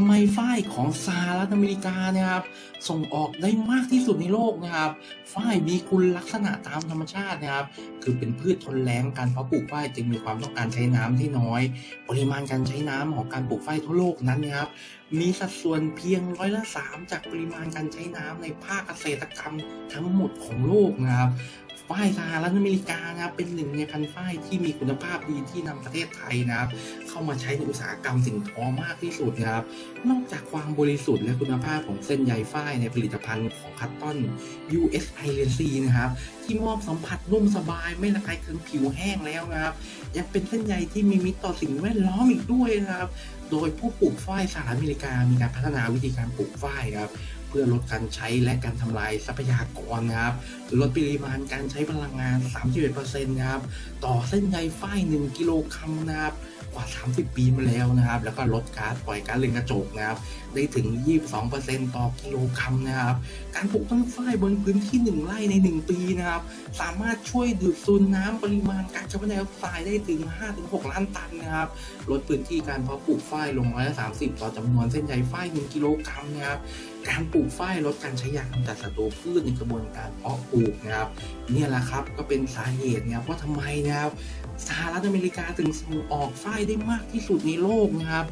ทำไมฝ้ายของสหรัฐอเมริกาเนะครับส่งออกได้มากที่สุดในโลกนะครับฝ้ายมีคุณลักษณะตามธรรมชาตินะครับ คือเป็นพืชทนแล้งการเพาะปลูกฝ้ายจึงมีความต้องการใช้น้ำที่น้อย ปริมาณการใช้น้ำของการปลูกฝ้ายทั่วโลกนั้นนะครับมีสัดส่วนเพียงร้อยละสามจากปริมาณการใช้น้ำในภาคเกษตรกรรมทั้งหมดของโลกนะครับ ฝ้ายสหรัฐอเมริกานะครับเป็นหนึ่งในพันฝ้ายที่มีคุณภาพดีที่นำประเทศไทยนะครับเข้ามาใช้ในอุตสาหกรรมสิ่งทอมากที่สุดนะครับนอกจากความบริสุทธิ์และคุณภาพของเส้นใยฝ้ายในผลิตภัณฑ์ของคัตตอน US i l e n c นะครับที่มอบสัมผัสนุ่มสบายไม่ระคายเคืองผิวแห้งแล้วนะครับ ยังเป็นเส้นใยที่มีมิตรต่อสิ่งแวดล้อมอีกด้วยนะครับ โดยผู้ปลูกฝ้ายสหรัฐอเมริกามีการพัฒนาวิธีการปลูกฝ้ายครับเพื่อลดการใช้และการทำลายทรัพยากรนะครับ ลดปริมาณการใช้พลังงาน 31%นะครับ ต่อเส้นใยฝ้าย 1 กิโลกรัมนะครับ กว่า 30 ปีมาแล้วนะครับ แล้วก็ลดก๊าซปล่อยก๊าซเรือนกระจกนะครับ ได้ถึง 22%ต่อกิโลกรัมนะครับ การปลูกต้นฝ้ายบนพื้นที่ 1 ไร่ใน 1 ปีนะครับ สามารถช่วยดูดซึมน้ำปริมาณการคาร์บอนไดออกไซด์ได้ถึง 5-6 ล้านตันนะครับ ลดพื้นที่การเพาะปลูกฝ้ายลงร้อยละ30 ต่อจำนวนเส้นใยฝ้าย1กิโลกรัมนะครับการปลูกฝ้ายลดการใช้ยากำจัดศัตรูพืชในกระบวนการเพาะปลูกนะครับนี่แหละครับก็เป็นสาเหตุนะครับว่าทำไมนะครับสหรัฐอเมริกาถึงส่งออกฝ้ายได้มากที่สุดในโลกนะครับ